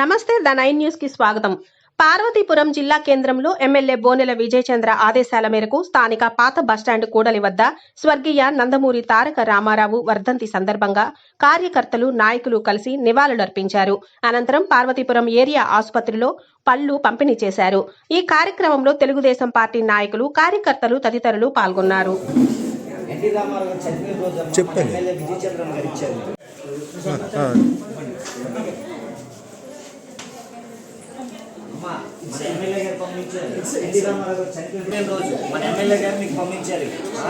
నమస్తే the nine న్యూస్కి స్వాగతం. పార్వతీపురం జిల్లా కేంద్రంలో ఎమ్మెల్యే బోనెల విజయచంద్ర ఆదేశాల మేరకు స్థానిక పాత బస్టాండ్ కూడలి వద్ద స్వర్గీయ నందమూరి తారక రామారావు వర్ధంతి సందర్భంగా కార్యకర్తలు నాయకులు కలిసి నివాళులర్పించారు. అనంతరం పార్వతీపురం ఏరియా ఆసుపత్రిలో పళ్ళు పంపిణీ చేశారు. ఈ కార్యక్రమంలో తెలుగుదేశం పార్టీ నాయకులు కార్యకర్తలు తదితరులు పాల్గొన్నారు. చెప్పండి. ఎమ్మెల్యే విజయ చంద్రన్ గారు ఇచ్చారు అమ్మా మన ఎమ్మెల్యే గారు పంపించారు ఎన్టీ రామారావు గారు చనిపోయిన రోజు మన ఎమ్మెల్యే గారు మీకు పంపించారు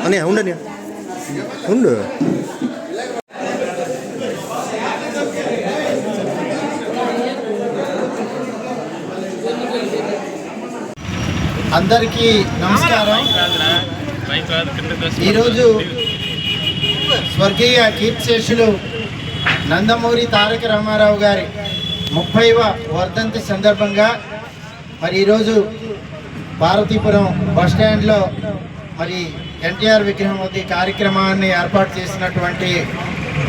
అని ఉండని ఉండు. అందరికీ నమస్కారం. ఈరోజు స్వర్గీయ కీర్తిశేషులు నందమూరి తారక రామారావు గారి ముప్పైవ వర్ధంతి సందర్భంగా మరి ఈరోజు పార్వతీపురం బస్ స్టాండ్లో మరి ఎన్టీఆర్ విగ్రహం వద్ద కార్యక్రమాన్ని ఏర్పాటు చేసినటువంటి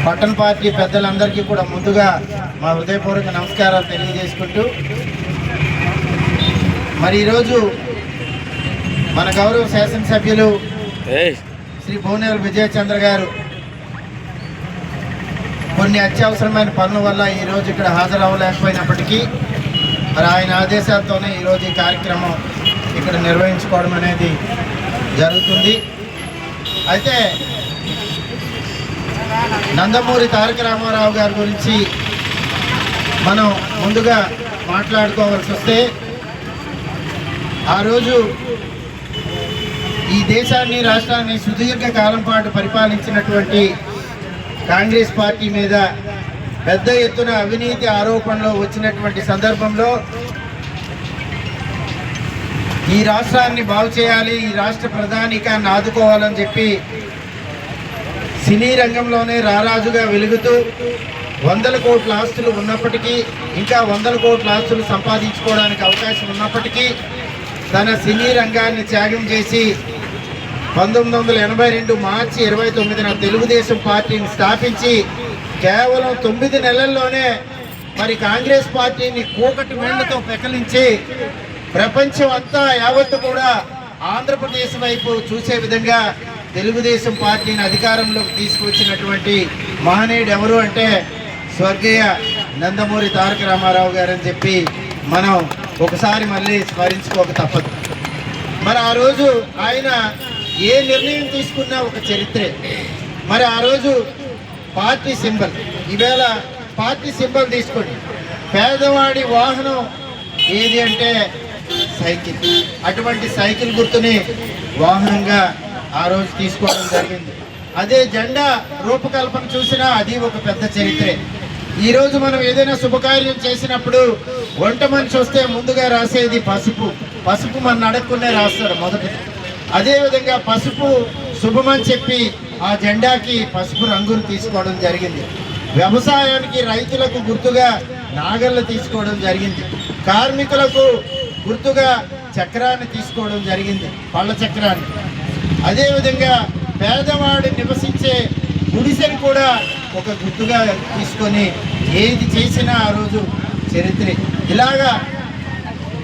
పట్టణ పార్టీ పెద్దలందరికీ కూడా ముందుగా మా హృదయపూర్వక నమస్కారాలు తెలియజేసుకుంటూ మరి ఈరోజు మన గౌరవ శాసనసభ్యులు శ్రీ భువనేశ్వర విజయచంద్ర గారు కొన్ని అత్యవసరమైన పనుల వల్ల ఈరోజు ఇక్కడ హాజరవ్వలేకపోయినప్పటికీ మరి ఆయన ఆదేశాలతోనే ఈరోజు ఈ కార్యక్రమం ఇక్కడ నిర్వహించుకోవడం అనేది జరుగుతుంది. అయితే నందమూరి తారక రామారావు గారి గురించి మనం ముందుగా మాట్లాడుకోవాల్సి వస్తే ఆ రోజు ఈ దేశాన్ని రాష్ట్రాన్ని సుదీర్ఘ కాలం పాటు పరిపాలించినటువంటి కాంగ్రెస్ పార్టీ మీద పెద్ద ఎత్తున అవినీతి ఆరోపణలు వచ్చినటువంటి సందర్భంలో ఈ రాష్ట్రాన్ని బాగు చేయాలి ఈ రాష్ట్ర ప్రధానికాన్ని ఆదుకోవాలని చెప్పి సినీ రంగంలోనే రారాజుగా వెలుగుతూ వందల కోట్ల ఆస్తులు ఉన్నప్పటికీ ఇంకా వందల కోట్ల ఆస్తులు సంపాదించుకోవడానికి అవకాశం ఉన్నప్పటికీ తన సినీ రంగాన్ని త్యాగం చేసి పంతొమ్మిది వందల ఎనభై రెండు మార్చి ఇరవై తొమ్మిదిన తెలుగుదేశం పార్టీని స్థాపించి కేవలం తొమ్మిది నెలల్లోనే మరి కాంగ్రెస్ పార్టీని కూకటి మేళ్ళతో పెకలించి ప్రపంచం అంతా యావత్తు కూడా ఆంధ్రప్రదేశ్ వైపు చూసే విధంగా తెలుగుదేశం పార్టీని అధికారంలోకి తీసుకువచ్చినటువంటి మహనీయుడు ఎవరు అంటే స్వర్గీయ నందమూరి తారక రామారావు గారు అని చెప్పి మనం ఒకసారి మళ్ళీ స్మరించుకోక తప్పదు. మరి ఆ రోజు ఆయన ఏ నిర్ణయం తీసుకున్నా ఒక చరిత్రే. మరి ఆ రోజు పార్టీ సింబల్. ఈవేళ పార్టీ సింబల్ తీసుకోండి. పేదవాడి వాహనం ఏది అంటే సైకిల్. అటువంటి సైకిల్ గుర్తుని వాహనంగా ఆ రోజు తీసుకోవడం జరిగింది. అదే జెండా రూపకల్పన చూసినా అది ఒక పెద్ద చరిత్రే. ఈరోజు మనం ఏదైనా శుభకార్యం చేసినప్పుడు వంట మనిషి వస్తే ముందుగా రాసేది పసుపు. పసుపు మన అడగకుండా రాస్తాడు మొదటిది. అదేవిధంగా పసుపు శుభమని చెప్పి ఆ జెండాకి పసుపు రంగును తీసుకోవడం జరిగింది. వ్యవసాయానికి రైతులకు గుర్తుగా నాగళ్ళు తీసుకోవడం జరిగింది. కార్మికులకు గుర్తుగా చక్రాన్ని తీసుకోవడం జరిగింది పళ్ళ చక్రాన్ని. అదేవిధంగా పేదవాడు నివసించే గుడిసెని కూడా ఒక గుర్తుగా తీసుకొని ఏది చేసినా ఆ రోజు చరిత్ర. ఇలాగా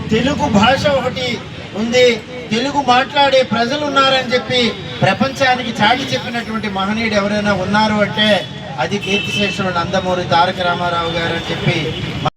తెలుగు భాష ఒకటి ఉంది తెలుగు మాట్లాడే ప్రజలు ఉన్నారని చెప్పి ప్రపంచానికి చాటి చెప్పినటువంటి మహనీయుడు ఎవరైనా ఉన్నారు అంటే అది కీర్తిశేషుడు నందమూరి తారక రామారావు గారు అని చెప్పి